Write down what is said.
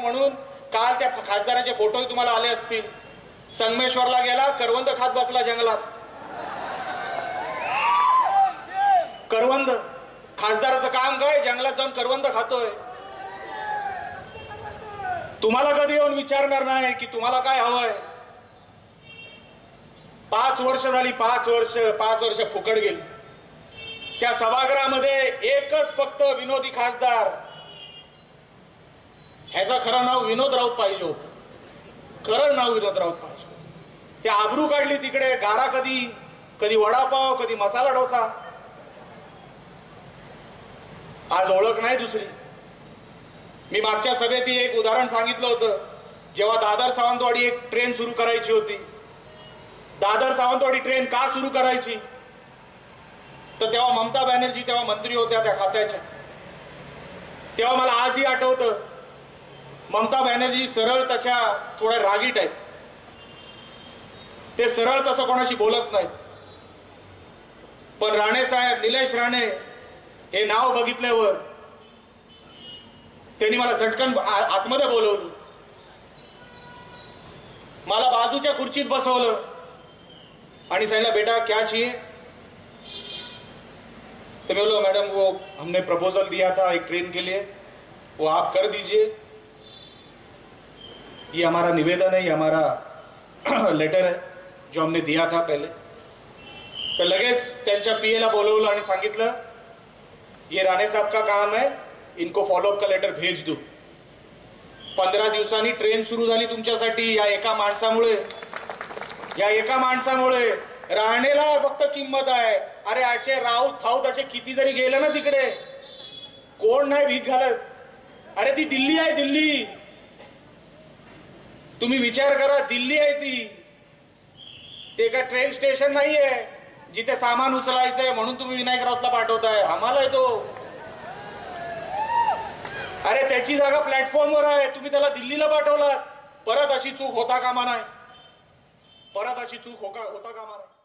म्हणून काल त्या खासदाराचे फोटोही तुम्हाला आले असतील. संगमेश्वरला गेला करवंद खात बसला जंगलात. करवंद खासदाराचं काम काय? जंगलात जाऊन करवंद खातोय. तुम्हाला कधी येऊन विचारणार नाही की तुम्हाला काय हवंय? पाच वर्ष झाली पाच वर्ष पाच वर्ष फुकट गेली. त्या सभागृहामध्ये एकच फक्त विनोदी खासदार ह्याचा खरं नाव विनोद राऊत पाहिजे होतं. खरं नाव विनोद राऊत पाहिजे ते आबरू काढली तिकडे गारा कधी कधी वडापाव कधी मसाला डोसा. आज ओळख नाही दुसरी. मी मागच्या सभेत एक उदाहरण सांगितलं होतं. जेव्हा दादर सावंतवाडी एक ट्रेन सुरू करायची होती. दादर सावंतवाडी ट्रेन का सुरू करायची? तर तेव्हा ममता बॅनर्जी तेव्हा मंत्री होत्या त्या खात्याच्या. तेव्हा मला आजही आठवतं ममता बॅनर्जी सरळ तशा थोड्या रागीट आहेत. ते सरळ तसं कोणाशी बोलत नाहीत. पण राणे साहेब निलेश राणे हे नाव बघितल्यावर त्यांनी मला झटकन आतमध्ये बोलवलं. मला बाजूच्या खुर्चीत बसवलं. आणि सांगितलं बेटा क्या चाहिए? तो मैं बोला मैडम वो हमने प्रपोजल दिया था एक ट्रेन के लिए. वो आप कर दीजिए. ये हमारा निवेदन है ये हमारा लेटर है जो हमने दिया था पहले। तर लगेच त्यांच्या पीएला बोलवलं आणि सांगितलं ये राणे साहब का काम है इनको फॉलोअप का लेटर भेज दू। पंधरा दिवसांनी ट्रेन सुरू झाली तुमच्यासाठी या एका माणसामुळे। या एका माणसामुळे राणेला फक्त किंमत आहे। अरे असे राऊत फाऊत असे किती जरी गेले ना तिकडे। कोण नाही भीक घालत। अरे ती दिल्ली आहे दिल्ली। तुम्ही विचार करा दिल्ली आहे ती. ते का ट्रेन स्टेशन नाहीये जिथे सामान उचलायचंय म्हणून तुम्ही विनायक राऊतला पाठवताय. आम्हाला तो अरे त्याची जागा प्लॅटफॉर्मवर आहे. तुम्ही त्याला दिल्लीला पाठवलात. परत अशी चूक होता कामा नाही. परत अशी चूक होता कामा नाही.